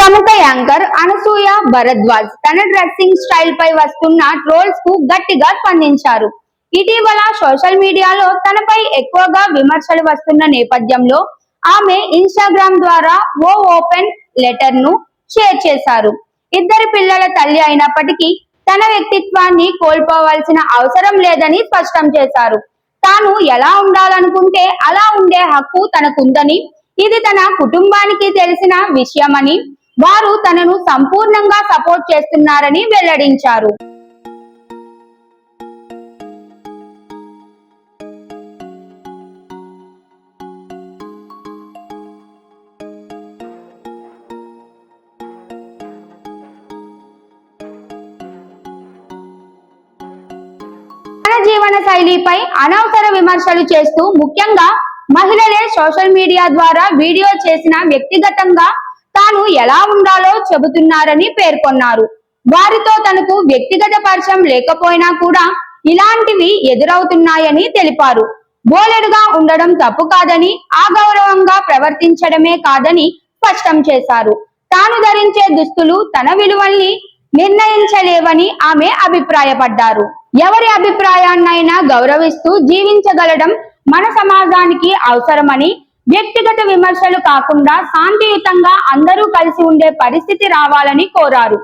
ప్రముఖ యాంకర్ అనసూయ భరద్వాజ్ తన dressing style పై వస్తున్న ట్రోల్స్కు గట్టిగా స్పందించారు. ఇటీవల సోషల్ మీడియాలో తనపై ఎక్కువగా విమర్శలు వస్తున్న నేపథ్యంలో ఆమె ఇన్స్టాగ్రామ్ ద్వారా ఓ ఓపెన్ లెటర్ను షేర్ చేశారు. ఇద్దరి పిల్లల తల్లి అయినప్పటికీ తన వ్యక్తిత్వాన్ని కోల్పోవాల్సిన అవసరం లేదని స్పష్టం చేశారు. తాను ఎలా ఉండాలనుకుంటే అలా ఉండే హక్కు తనకుందని ఇది తన కుటుంబానికి తెలిసిన విషయమని వారు తనను సంపూర్ణంగా సపోర్ట్ చేస్తున్నారని వెల్లడించారు. తన జీవన శైలిపై అనవసర విమర్శలు చేస్తూ ముఖ్యంగా మహిళలే సోషల్ మీడియా ద్వారా వీడియో చేసిన వ్యక్తిగతంగా తాను ఎలా ఉండాలో చెబుతున్నారని పేర్కొన్నారు. వారితో తనకు వ్యక్తిగత పరిచయం లేకపోయినా కూడా ఇలాంటివి ఎదురవుతున్నాయని తెలిపారు. బోలెడుగా ఉండడం తప్పు కాదని అగౌరవంగా ప్రవర్తించడమే కాదని స్పష్టం చేశారు. తాను ధరించే దుస్తులు తన విలువల్ని నిర్ణయించలేవని ఆమె అభిప్రాయపడ్డారు. ఎవరి అభిప్రాయాన్నైనా గౌరవిస్తూ జీవించగలడం మన సమాజానికి అవసరమని వ్యక్తిగత విమర్శలు కాకుండా శాంతియుతంగా అందరూ కలిసి ఉండే పరిస్థితి రావాలని కోరారు.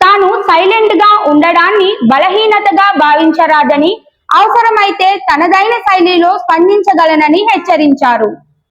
తాను సైలెంట్గా ఉండడాన్ని బలహీనతగా భావించరాదని అవసరమైతే తనదైన శైలిలో స్పందించగలనని హెచ్చరించారు.